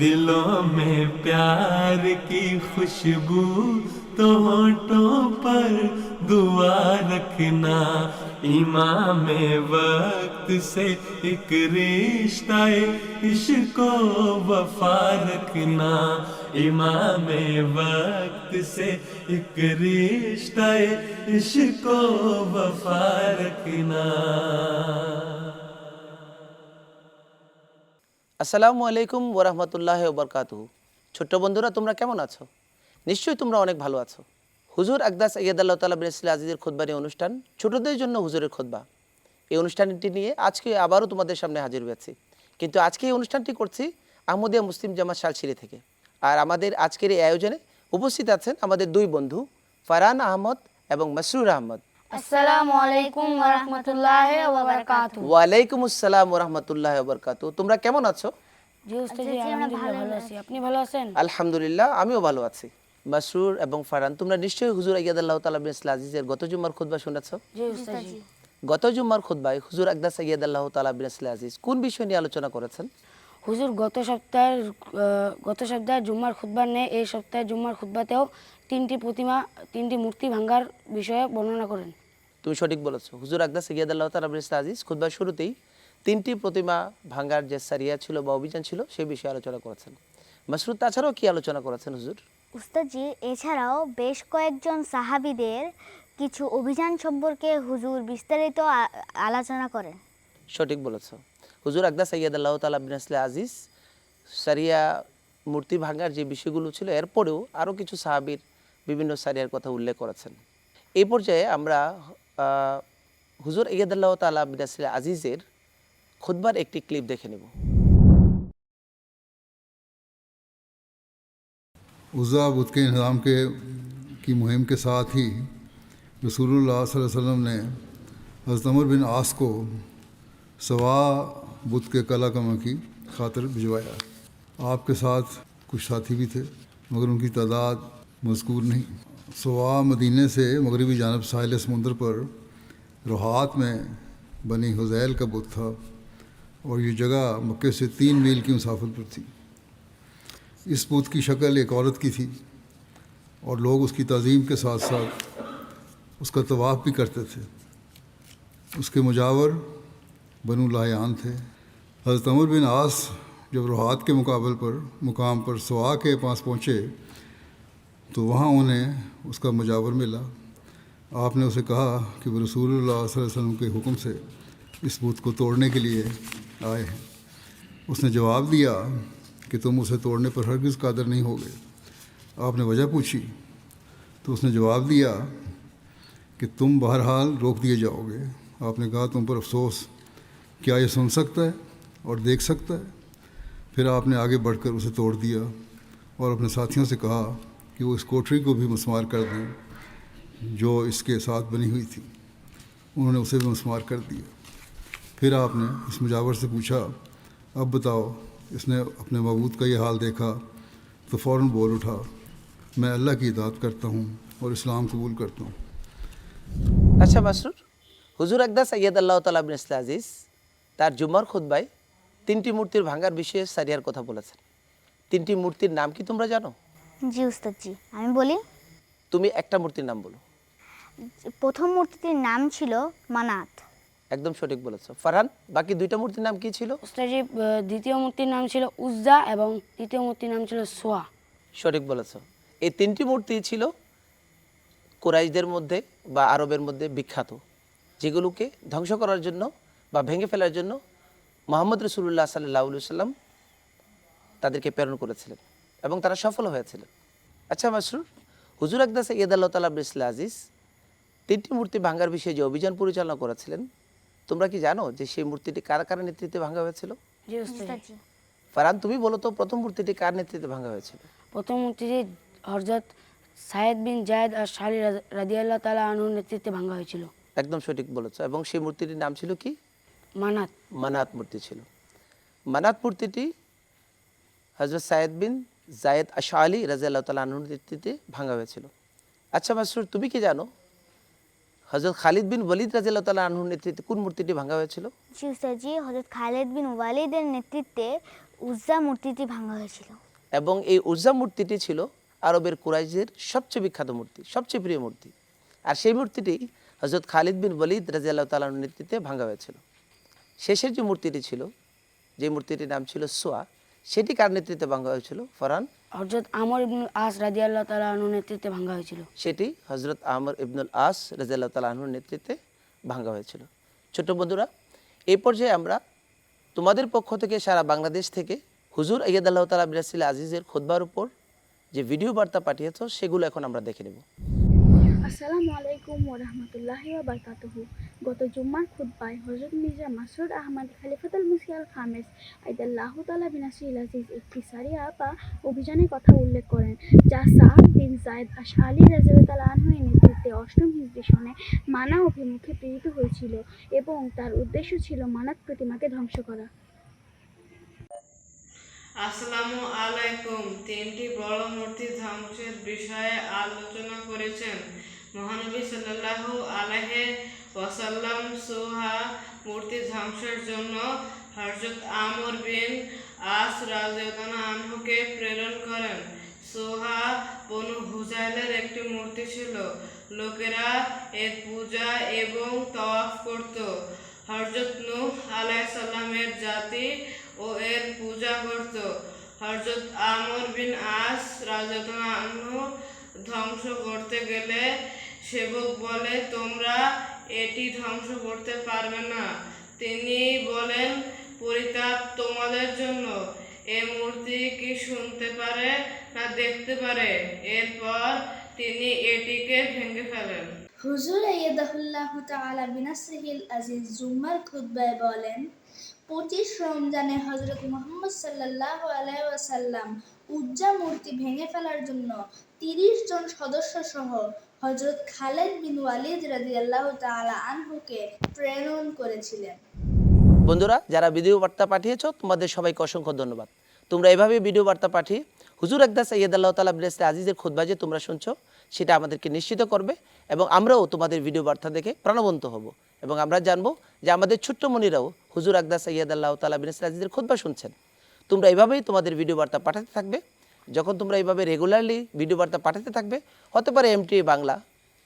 دلوں میں پیار کی خوشبو تو ہونٹوں پر دعا رکھنا۔ امام وقت سے ایک رشتہ عشق و وفا رکھنا۔ امام وقت سے ایک رشتہ عشق و وفا رکھنا۔ আসসালামু আলাইকুম ওরহমতুল্লাহ বরকাতুহু ছোট্ট বন্ধুরা, তোমরা কেমন আছো? নিশ্চয়ই তোমরা অনেক ভালো আছো। হুজুর আকদাস আল্লাহ তালা বিন ইসলা আজিজের খোদবানি অনুষ্ঠান, ছোটদের জন্য হুজুরের খোদবা এই অনুষ্ঠানটি নিয়ে আজকে আবারও তোমাদের সামনে হাজির হয়েছি কিন্তু আজকে এই অনুষ্ঠানটি করছি আহমদিয়া মুসলিম জামাত শালশিরি থেকে। আর আমাদের আজকের এই আয়োজনে উপস্থিত আছেন আমাদের দুই বন্ধু, ফারহান আহমদ এবং মসরুর আহমদ। আসসালামু আলাইকুম ওয়া রাহমাতুল্লাহি ওয়া বারাকাতুহু ওয়ালাইকুম আসসালাম ওরহমতুল্লাহ বরকাতু তোমরা কেমন আছো? জি উস্তাদ আলহামদুলিল্লাহ ভালো আছি। আপনি ভালো আছেন? আলহামদুলিল্লাহ আমিও ভালো আছি। মাসরুর এবং ফারহান তোমরা নিশ্চয়ই হুজুর বিন গত খুতবা শুনেছ? জি উস্তাদ। গত খুতবায় হুজুর আকদাস বিন কোন বিষয় নিয়ে আলোচনা করেছেন? হুজুর গত সপ্তাহের গত সপ্তাহে জুম্মার খুতবার নেই এই সপ্তাহে জুম্মার খুতবাতেও তিনটি প্রতিমা তিনটি মূর্তি ভাঙ্গার বিষয়ে বর্ণনা করেন। তুমি সঠিক বলেছ। হুজুর আকদাস সৈয়দ আল্লাহ তালা বিন ইসলা আজিজ খুতবার শুরুতেই তিনটি প্রতিমা ভাঙ্গার যে সারিয়া ছিল বা অভিযান ছিল সেই বিষয়ে আলোচনা করেছেন। মাসরুর তাছাড়াও কি আলোচনা করেছেন হুজুর? উস্তাদজি এছাড়াও বেশ কয়েকজন সাহাবিদের কিছু অভিযান সম্পর্কে হুজুর বিস্তারিত আলোচনা করেন। সঠিক বলেছ। হুজুর আকদা সৈয়দ আল্লাহ তালা বিন আজিজ সারিয়া মূর্তি ভাঙার যে বিষয়গুলো ছিল এরপরেও আরও কিছু সাহাবির বিভিন্ন সারিয়ার কথা উল্লেখ করেছেন। এই পর্যায়ে আমরা হুজুর ইয়াদাল্লাহ তালা মিনাসিল আজিজের খুদবার একটি ক্লিপ دیکھنے নেব। عزا بت کے انہضام کے کی مہم کے ساتھ ہی رسول اللہ صلی اللہ علیہ وسلم نے حضرت عمر بن آس کو سوا بت کے کلا کما کی خاطر بھجوایا। آپ کے ساتھ کچھ ساتھی بھی تھے، مگر ان کی تعداد مذکور نہیں۔ سوا مدینہ سے مغربی جانب ساحل سمندر پر روحات میں بنی حزیل کا بت تھا اور یہ جگہ مکے سے تین میل کی مسافت پر تھی۔ اس بت کی شکل ایک عورت کی تھی اور لوگ اس کی تعظیم کے ساتھ ساتھ اس کا طواف بھی کرتے تھے۔ اس کے مجاور بنو لاہیان تھے۔ حضرت عمر بن آس جب روحات کے مقابل پر مقام پر سوا کے پاس پہنچے تو وہاں انہیں اس کا مجاور ملا۔ آپ نے اسے کہا کہ وہ رسول اللہ صلی اللہ علیہ وسلم کے حکم سے اس بت کو توڑنے کے لیے آئے ہیں۔ اس نے جواب دیا کہ تم اسے توڑنے پر ہرگز قادر نہیں ہوگے۔ آپ نے وجہ پوچھی۔ تو اس نے جواب دیا کہ تم بہرحال روک دیے جاؤ گے۔ آپ نے کہا تم پر افسوس۔ کیا یہ سن سکتا ہے اور دیکھ سکتا ہے؟ پھر آپ نے آگے بڑھ کر اسے توڑ دیا اور اپنے ساتھیوں سے کہا کہ وہ اس کوٹری کو بھی مسمار کر دیں جو اس کے ساتھ بنی ہوئی تھی۔ انہوں نے اسے بھی مسمار کر دیا۔ پھر آپ نے اس مجاور سے پوچھا، اب بتاؤ، اس نے اپنے معبود کا یہ حال دیکھا تو فوراً بول اٹھا، میں اللہ کی اطاعت کرتا ہوں اور اسلام قبول کرتا ہوں۔ اچھا مسرور تعالیٰ একদা সৈয়দ আল্লাহ তালা আবিন ইসলা আজিজ তার জুমার খুদ্বায় তিনটি মূর্তির ভাঙার বিষয়ে সারিয়ার কথা বলেছেন তিনটি نام کی تم তোমরা جانو؟ জি উস্তাদজি আমি বলি? তুমি একটা মূর্তির নাম বলো। প্রথম মূর্তিটির নাম ছিল মানাত। একদম সঠিক বলেছ। ফারহান বাকি দুইটা মূর্তির নাম কি ছিল? উস্তাদ জি দ্বিতীয় মূর্তির নাম ছিল উজ্জা এবং তৃতীয় মূর্তির নাম ছিল সোয়া। সঠিক বলেছ। এই তিনটি মূর্তি ছিল কোরাইশদের মধ্যে বা আরবের মধ্যে বিখ্যাত যেগুলোকে ধ্বংস করার জন্য বা ভেঙে ফেলার জন্য মোহাম্মদ রসুল্লাহ সাল্লাহ সাল্লাম তাদেরকে প্রেরণ করেছিলেন। এবং তারা সফল হয়েছিল আচ্ছা মাসরুর হুজুর আকদা সৈয়দ আল্লাহ তালা বিসলা আজিজ তিনটি মূর্তি ভাঙার বিষয়ে যে অভিযান পরিচালনা করেছিলেন তোমরা কি জানো যে সেই মূর্তিটি কার কার নেতৃত্বে ভাঙা হয়েছিল? ফারহান তুমি বলো তো প্রথম মূর্তিটি কার নেতৃত্বে ভাঙা হয়েছিল? প্রথম মূর্তিটি হরজত সায়েদ বিন জায়েদ আর শালি রাদিয়াল্লাহ তালা আনুর নেতৃত্বে ভাঙ্গা হয়েছিল। একদম সঠিক বলেছ। এবং সেই মূর্তিটির নাম ছিল কি? মানাত। মানাত মূর্তি ছিল। মানাত মূর্তিটি হজরত সায়েদ বিন জায়েদ আশা আলী রাজিয়াল্লাহ তালা আনুর নেতৃত্বে ভাঙা হয়েছিল। আচ্ছা মাসরুর তুমি কি জানো হজরত খালিদ বিন ওয়ালিদ রাজিয়াল্লাহ তালা আনুর নেতৃত্বে কোন মূর্তিটি ভাঙা হয়েছিল? জি উস্তাদজি হজরত খালেদ বিন ওয়ালিদের নেতৃত্বে উজ্জা মূর্তিটি ভাঙা হয়েছিল। এবং এই উর্জা মূর্তিটি ছিল আরবের কুরাইজের সবচেয়ে বিখ্যাত মূর্তি সবচেয়ে প্রিয় মূর্তি। আর সেই মূর্তিটি হজরত খালিদ বিন ওয়ালিদ রাজিয়াল্লাহ তালার নেতৃত্বে ভাঙা হয়েছিল। শেষের যে মূর্তিটি ছিল যে মূর্তিটির নাম ছিল সোয়া সেটি কার নেতৃত্বে ভাঙ্গা হয়েছিল? ফরহান? হজরত আমর ইবনুল আস রাজি আল্লাহ তালা নেতৃত্বে ভাঙ্গা হয়েছিল। সেটি হজরত আমর ইবনুল আস রাজিয়াল্লাহ তালাহুর নেতৃত্বে ভাঙা হয়েছিল। ছোট বন্ধুরা এই পর্যায়ে আমরা তোমাদের পক্ষ থেকে সারা বাংলাদেশ থেকে হুজুর আল্লাহ তালা বিরাসিল আজিজের খোদবার উপর যে ভিডিও বার্তা পাঠিয়েছ সেগুলো এখন আমরা দেখে নেব। আসসালামু আলাইকুম ওরহমতুল্লাহি বারকাতুহু গত জুম্মার খুতবায় হজরত মির্জা মাসরুদ আহমদ খালিফাতুল মুসিয়াল খামেস আইদাল্লাহ তালা বিনাসিল আজিজ একটি সারিয়া বা অভিযানের কথা উল্লেখ করেন, যা সাদ বিন জায়দ আশআলি রাজিয়াল আনহুয়ের নেতৃত্বে অষ্টম হিজরি মানা অভিমুখে প্রেরিত হয়েছিল এবং তার উদ্দেশ্য ছিল মানাত প্রতিমাকে ধ্বংস করা। আসসালামু আলাইকুম তিনটি বড় মূর্তি ধ্বংসের বিষয়ে আলোচনা করেছেন মহানবী সাল্লাল্লাহু আলাইহি ওয়াসাল্লাম সোহা মূর্তি ধ্বংসের জন্য হযরত আমর বিন আস আনহুকে প্রেরণ করেন। সোহা বনু হুজাইলের একটি মূর্তি ছিল। লোকেরা এর পূজা এবং তওয়াফ করত। হযরত নূহ আলাইহিস সালামের জাতি ও এর পূজা করত। হযরত আমর বিন আস রাজতনা ধ্বংস করতে গেলে সেবক বলে, তোমরা এটি ধ্বংস করতে পারবে না। তিনি বলেন, পরিতাপ তোমাদের জন্য। এ মূর্তি কি শুনতে পারে না দেখতে পারে? এরপর তিনি এটিকে ভেঙে ফেলেন। হুজুর আইয়াদাহুল্লাহ তাআলা বিনাসরিহিল আজিজ জুম্মার খুতবায় বলেন, পঁচিশ রমজানে হজরত মুহাম্মদ সাল্লাহ আলাইসাল্লাম উজ্জা মূর্তি ভেঙে ফেলার জন্য তিরিশ জন সদস্য সহ হজরত খালেদ বিন ওয়ালিদ রাদিয়াল্লাহ তাআলা আনহুকে প্রেরণ করেছিলেন। বন্ধুরা, যারা ভিডিও বার্তা পাঠিয়েছো, তোমাদের সবাইকে অসংখ্য ধন্যবাদ। তোমরা এভাবে ভিডিও বার্তা পাঠিয়ে হুজুর একদা সৈয়দ আল্লাহ তালা বিরাসলে আজিজের খোদবা যে তোমরা শুনছো, সেটা আমাদেরকে নিশ্চিত করবে এবং আমরাও তোমাদের ভিডিও বার্তা দেখে প্রাণবন্ত হব। এবং আমরা জানব যে আমাদের ছোট্ট মনিরাও হুজুর আকদা সৈয়দ আল্লাহ তালা বিরাসলে আজিজের খোদবা শুনছেন। তোমরা এভাবেই তোমাদের ভিডিও বার্তা পাঠাতে থাকবে। যখন তোমরা এইভাবে রেগুলারলি ভিডিও বার্তা পাঠাতে থাকবে হতে পারে এমটি বাংলা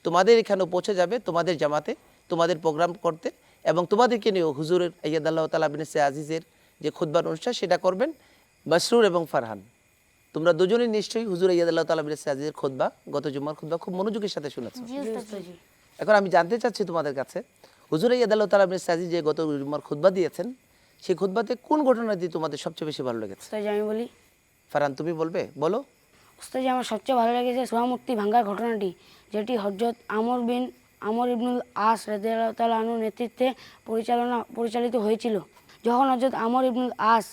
তোমাদের এখানেও পৌঁছে যাবে তোমাদের জামাতে তোমাদের প্রোগ্রাম করতে এবং তোমাদেরকে নিয়ে হুজুরের আল্লাহ তালা আবিনসে আজিজের যে খুদ্বার অনুষ্ঠান সেটা করবেন মাসরুর এবং ফারহান। তোমরা দুজনই নিশ্চয়ই হুজুর আল্লাহ তালা আবিনসে আজিজের খুদ্বা গত জুম্মার খুদ্বা খুব মনোযোগের সাথে শুনেছি। এখন আমি জানতে চাচ্ছি তোমাদের কাছে হুজুর আল্লাহ তালা আবিনসে আজিজ যে গত জুম্মার খুদ্বা দিয়েছেন সেই খুদ্বাতে কোন ঘটনা দিয়ে তোমাদের সবচেয়ে বেশি ভালো লেগেছে? আমি বলি ফারহান, তুমি বলবে? বলো। উস্তাদ আমার সবচেয়ে ভালো লেগেছে সোহামূর্তি ভাঙ্গার ঘটনাটি, যেটি হজরত আমর বিন, আমর ইবনুল আস আনহুর নেতৃত্বে পরিচালনা, পরিচালিত হয়েছিল। যখন হজরত আমর ইবনুল আস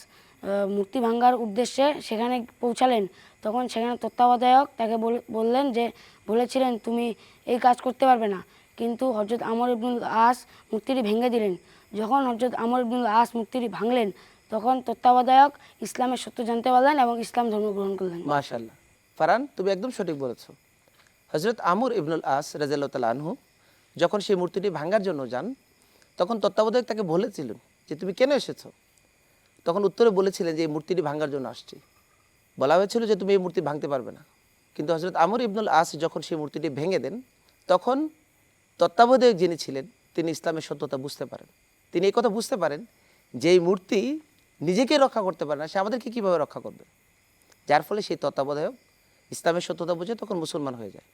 মূর্তি ভাঙ্গার উদ্দেশ্যে সেখানে পৌঁছালেন, তখন সেখানে তত্ত্বাবধায়ক তাকে বল- বললেন যে, বলেছিলেন, তুমি এই কাজ করতে পারবে না। কিন্তু হজরত আমর ইবনুল আস মূর্তিটি ভেঙে দিলেন। যখন হজরত আমর ইবনুল আস মূর্তিটি ভাঙলেন তখন তত্ত্বাবধায়ক ইসলামের সত্য জানতে পারলেন এবং ইসলাম ধর্ম গ্রহণ করলেন। মাশাল্লাহ ফারান তুমি একদম সঠিক বলেছ। হজরত আমর ইবনুল আস রাজাল্লাহ আনহু যখন সেই মূর্তিটি ভাঙার জন্য যান, তখন তত্ত্বাবধায়ক তাকে বলেছিলেন যে, তুমি কেন এসেছ? তখন উত্তরে বলেছিলেন যে, এই মূর্তিটি ভাঙার জন্য আসছি। বলা হয়েছিল যে, তুমি এই মূর্তি ভাঙতে পারবে না। কিন্তু হজরত আমর ইবনুল আস যখন সেই মূর্তিটি ভেঙে দেন, তখন তত্ত্বাবধায়ক যিনি ছিলেন, তিনি ইসলামের সত্যতা বুঝতে পারেন। তিনি এই কথা বুঝতে পারেন যে, এই মূর্তি নিজেকে রক্ষা করতে পারে না, সে আমাদেরকে কীভাবে রক্ষা করবে? যার ফলে সেই তত্ত্বাবধায়ক ইসলামের সত্যতা বুঝে তখন মুসলমান হয়ে যায়।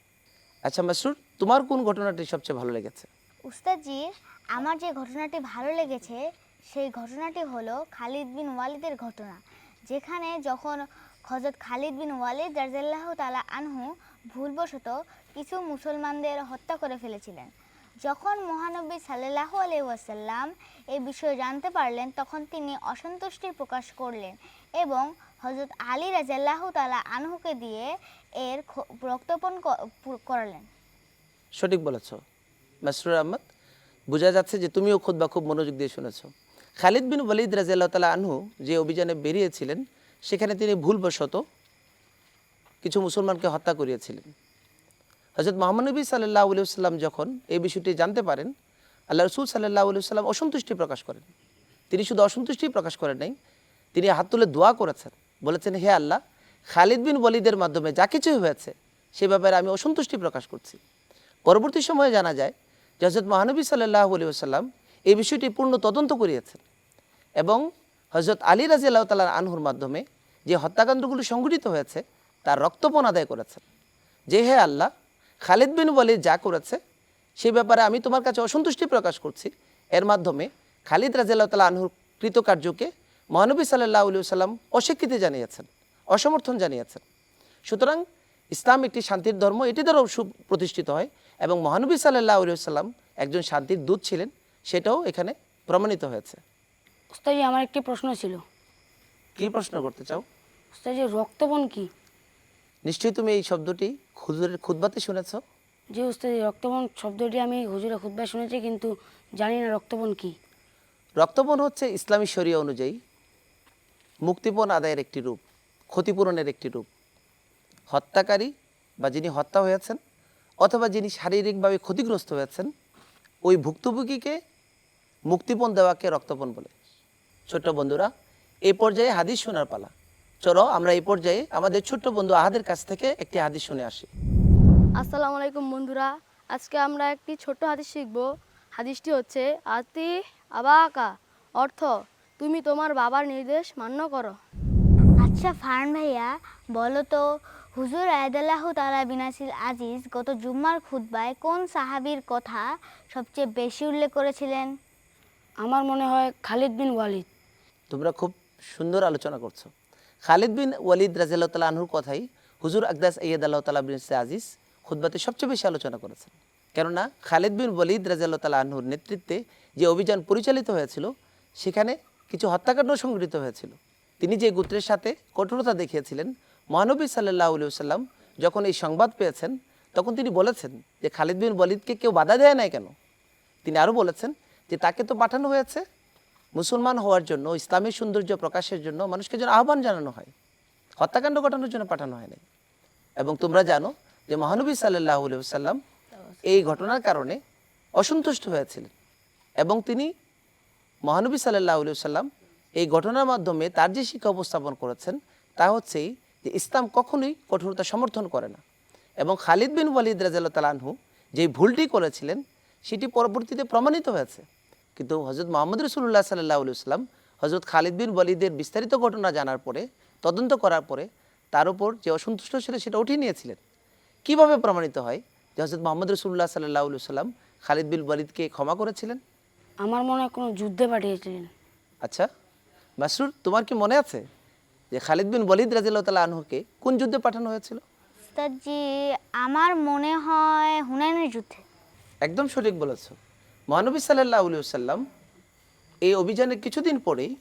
আচ্ছা মাসরুর, তোমার কোন ঘটনাটি সবচেয়ে ভালো লেগেছে? উস্তাদজি, আমার যে ঘটনাটি ভালো লেগেছে, সেই ঘটনাটি হলো খালিদ বিন ওয়ালিদের ঘটনা। যেখানে যখন হজরত খালিদ বিন ওয়ালিদ রাজিয়াল্লাহ তালা আনহু ভুলবশত কিছু মুসলমানদের হত্যা করে ফেলেছিলেন। যখন মহানবী সাল্লাহ আলহাসাল্লাম এই বিষয়ে জানতে পারলেন, তখন তিনি অসন্তুষ্টি প্রকাশ করলেন এবং হজরত আলী রাজিয়াল্লাহ তালা আনহুকে দিয়ে এর রক্তপণ করালেন। সঠিক বলেছ। মাসরুর আহমদ, বোঝা যাচ্ছে যে তুমিও খুদ বা খুব মনোযোগ দিয়ে শুনেছ। খালিদ বিন ওয়ালিদ রাজিয়াল্লাহ তালা আনহু যে অভিযানে বেরিয়েছিলেন, সেখানে তিনি ভুলবশত কিছু মুসলমানকে হত্যা করিয়েছিলেন। হজরত মোহাম্মদ নবী সাল্লাহ সাল্লাম যখন এই বিষয়টি জানতে পারেন আল্লাহ রসুল সাল্লাহ সাল্লাম অসন্তুষ্টি প্রকাশ করেন। তিনি শুধু অসন্তুষ্টি প্রকাশ করেন নাই, তিনি হাত তুলে দোয়া করেছেন। বলেছেন, হে আল্লাহ, খালিদ বিন বলিদের মাধ্যমে যা কিছুই হয়েছে, সে ব্যাপারে আমি অসন্তুষ্টি প্রকাশ করছি। পরবর্তী সময়ে জানা যায় যে হজরত মহানবী সাল্লাহ আলী আসাল্লাম এই বিষয়টি পূর্ণ তদন্ত করিয়েছেন এবং হজরত আলী রাজি আল্লাহ তালার আনহুর মাধ্যমে যে হত্যাকাণ্ডগুলো সংঘটিত হয়েছে, তার রক্তপণ আদায় করেছেন। যে হে আল্লাহ খালিদ বিন ওয়ালিদ যা করেছে সে ব্যাপারে আমি তোমার কাছে অসন্তুষ্টি প্রকাশ করছি। এর মাধ্যমে খালিদ রাজিয়াল্লাহ তালা আনহুর কৃতকার্যকে মহানবী সাল্লাহ আলু সাল্লাম অস্বীকৃতি জানিয়েছেন অসমর্থন জানিয়েছেন। সুতরাং ইসলাম একটি শান্তির ধর্ম এটি দ্বারাও সুপ্রতিষ্ঠিত হয় এবং মহানবী সাল্লাহ আলু সাল্লাম একজন শান্তির দূত ছিলেন সেটাও এখানে প্রমাণিত হয়েছে। আমার একটি প্রশ্ন ছিল। কী প্রশ্ন করতে চাও? রক্তবন কি? নিশ্চয়ই তুমি এই শব্দটি খুদুরের খুদবাতে শুনেছ? যে উস্তাজি রক্তবন শব্দটি আমি হুজুরে খুদ্ায় শুনেছি কিন্তু জানি না রক্তবন কি। রক্তপণ হচ্ছে ইসলামী শরিয়া অনুযায়ী মুক্তিপণ আদায়ের একটি রূপ ক্ষতিপূরণের একটি রূপ। হত্যাকারী বা যিনি হত্যা হয়েছেন অথবা যিনি শারীরিকভাবে ক্ষতিগ্রস্ত হয়েছেন ওই ভুক্তভোগীকে মুক্তিপণ দেওয়াকে রক্তপণ বলে। ছোট্ট বন্ধুরা এ পর্যায়ে হাদিস শোনার পালা। চলো আমরা এই পর্যায়ে আমাদের ছোট্ট বন্ধু আহাদের কাছ থেকে একটি হাদিস শুনে আসি। আসসালামু আলাইকুম বন্ধুরা আজকে আমরা একটি ছোট্ট হাদিস শিখব। হাদিসটি হচ্ছে আতি আবাকা অর্থ তুমি তোমার বাবার নির্দেশ মান্য করো। আচ্ছা ফারন ভাইয়া বলো তো হুজুর আয়দাল্লাহ তালা বিনাসিল আজিজ গত জুম্মার খুতবায় কোন সাহাবীর কথা সবচেয়ে বেশি উল্লেখ করেছিলেন? আমার মনে হয় খালিদ বিন ওয়ালিদ। তোমরা খুব সুন্দর আলোচনা করছ। খালিদ বিন ওয়ালিদ রাজিয়াল্লাহ আনহুর কথাই হুজুর আকদাস আইয়াদ আল্লাহ তালা বিন আজিজ খুদ্বাতে সবচেয়ে বেশি আলোচনা করেছেন। কেননা খালিদ বিন ওয়ালিদ রাজিয়াল্লাহ তালা আনহুর নেতৃত্বে যে অভিযান পরিচালিত হয়েছিল, সেখানে কিছু হত্যাকাণ্ড সংঘটিত হয়েছিল। তিনি যে গোত্রের সাথে কঠোরতা দেখিয়েছিলেন, মহানবী সাল্লাহ সাল্লাম যখন এই সংবাদ পেয়েছেন, তখন তিনি বলেছেন যে খালিদ বিন ওয়ালিদকে কেউ বাধা দেয় নাই কেন? তিনি আরও বলেছেন যে তাকে তো পাঠানো হয়েছে মুসলমান হওয়ার জন্য ইসলামের সৌন্দর্য প্রকাশের জন্য মানুষকে যেন আহ্বান জানানো হয়। হত্যাকাণ্ড ঘটানোর জন্য পাঠানো হয়নি। এবং তোমরা জানো যে মহানবী সাল্লাহ সাল্লাম এই ঘটনার কারণে অসন্তুষ্ট হয়েছিলেন। এবং তিনি মহানবী সাল্লাহ সাল্লাম এই ঘটনার মাধ্যমে তার যে শিক্ষা উপস্থাপন করেছেন, তা হচ্ছেই যে ইসলাম কখনোই কঠোরতা সমর্থন করে না। এবং খালিদ বিন ওয়ালিদ রাজাল্লাহ তালানহু যেই ভুলটি করেছিলেন, সেটি পরবর্তীতে প্রমাণিত হয়েছে। কিন্তু হজরত মোহাম্মদ রসুল্লাহ সাল্লাহ সাল্লাম হজরত খালিদ বিন ওয়ালিদের বিস্তারিত ঘটনা জানার পরে তদন্ত করার পরে তার উপর যে অসন্তুষ্ট ছিল সেটা উঠিয়ে নিয়েছিলেন। কীভাবে প্রমাণিত হয় যে হজরত মোহাম্মদ রসুল্লাহ সাল্লাহ সাল্লাম খালিদ বিন ওয়ালিদকে ক্ষমা করেছিলেন? আমার মনে হয় কোনো যুদ্ধে পাঠিয়েছিলেন। আচ্ছা মাসরুর তোমার কি মনে আছে যে খালিদ বিন বলিদ রাজিল্লাহ তালা আনহুকে কোন যুদ্ধে পাঠানো হয়েছিল? আমার মনে হয় হুনাইনের যুদ্ধে। একদম সঠিক বলেছ। মহানবী সাল্লাহ সাল্লাম এই অভিযানের কিছুদিন পরেই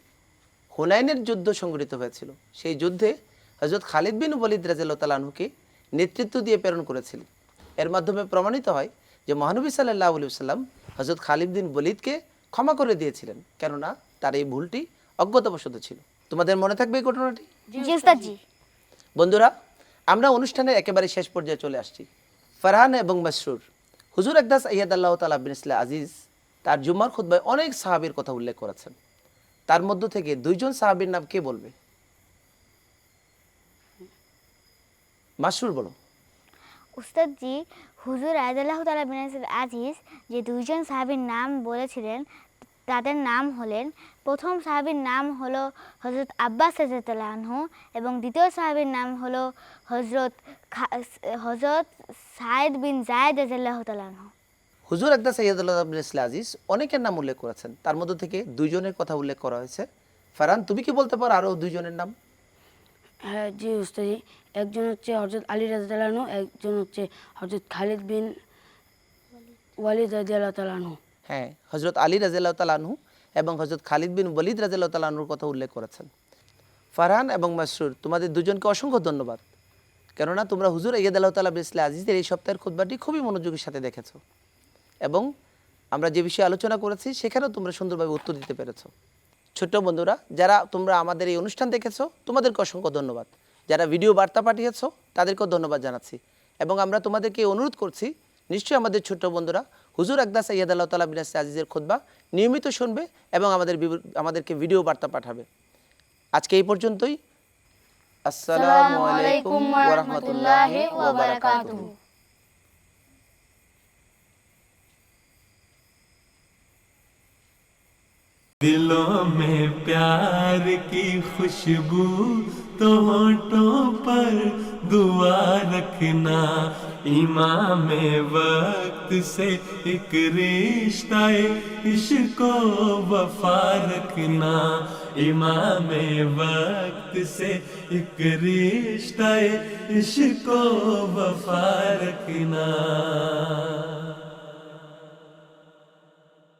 হুনাইনের যুদ্ধ সংঘটিত হয়েছিল। সেই যুদ্ধে হজরত খালিদ বিন ওয়ালিদ রাজিল্লাহ তালাহুকে নেতৃত্ব দিয়ে প্রেরণ করেছিলেন। এর মাধ্যমে প্রমাণিত হয় যে মহানবী সাল্লাহ সাল্লাম হজরত খালিদ বিন বলিদকে ক্ষমা করে দিয়েছিলেন কেননা তার এই ভুলটি অজ্ঞতাবশত ছিল। তোমাদের মনে থাকবে এই ঘটনাটি? বন্ধুরা আমরা অনুষ্ঠানের একেবারে শেষ পর্যায়ে চলে আসছি। ফারহান এবং মসরুর হুজুর একদাস আল্লাহ তালা বিন ইসলা আজিজ, তার জুম্মার খুদ্বায় অনেক সাহাবির কথা উল্লেখ করেছেন। তার মধ্য থেকে দুইজন সাহাবির নাম কে বলবে? মাসুর বলো। উস্তাদজি, হুজুর আয়দাল্লাহ তালা বিন আজিজ যে দুইজন সাহাবির নাম বলেছিলেন তাদের নাম হলেন প্রথম সাহাবীর নাম হলো হজরত আব্বাস আনহু এবং দ্বিতীয় সাহাবীর নাম হলো হজরত হজরত সায়েদ বিন জায়দ আনহু। হুজুর বিন ইসলা আজিজ অনেকের নাম উল্লেখ করেছেন। তার মধ্যে থেকে দুইজনের কথা উল্লেখ করা হয়েছে। ফারহান তুমি কি বলতে পারো আরও দুইজনের নাম? হ্যাঁ জি উস্তাদি। একজন হচ্ছে হজরত আলী রাজু একজন হচ্ছে হজরত খালিদ বিন ওয়ালিদ রাজিয়াল্লাহ তালানহু হ্যাঁ হজরত আলী রাজিয়াল্লাহ তালানহু এবং হজরত খালিদ বিন বলিদ রাজিয়াল্লাহ তালানুর কথা উল্লেখ করেছেন। ফারহান এবং মাসরুর, তোমাদের দুজনকে অসংখ্য ধন্যবাদ। কেননা তোমরা হুজুর ইয়েদ আল্লাহ তালা বিসলা আজিজের এই সপ্তাহের খুদ্বাটি খুবই মনোযোগের সাথে দেখেছ এবং আমরা যে বিষয়ে আলোচনা করেছি সেখানেও তোমরা সুন্দরভাবে উত্তর দিতে পেরেছ। ছোট্ট বন্ধুরা, যারা তোমরা আমাদের এই অনুষ্ঠান দেখেছ, তোমাদেরকে অসংখ্য ধন্যবাদ। যারা ভিডিও বার্তা পাঠিয়েছো, তাদেরকেও ধন্যবাদ জানাচ্ছি। এবং আমরা তোমাদেরকে অনুরোধ করছি, নিশ্চয়ই আমাদের ছোট্ট বন্ধুরা হুজুর আকদাস সৈয়দ আল্লাহ তালা বিনাস আজিজের খুদ্া নিয়মিত শুনবে এবং আমাদের বিব- আমাদেরকে ভিডিও বার্তা পাঠাবে আজকে এই পর্যন্তই আসসালামু আলাইকুম ওয়া রাহমাতুল্লাহি ওয়া বারাকাতুহু दिलों में प्यार की खुशबू तो होठों पर दुआ रखना امام وقت سے ایک رشتہ عشق کو وفا رکھنا۔ امام وقت سے ایک رشتہ عشق کو وفا رکھنا۔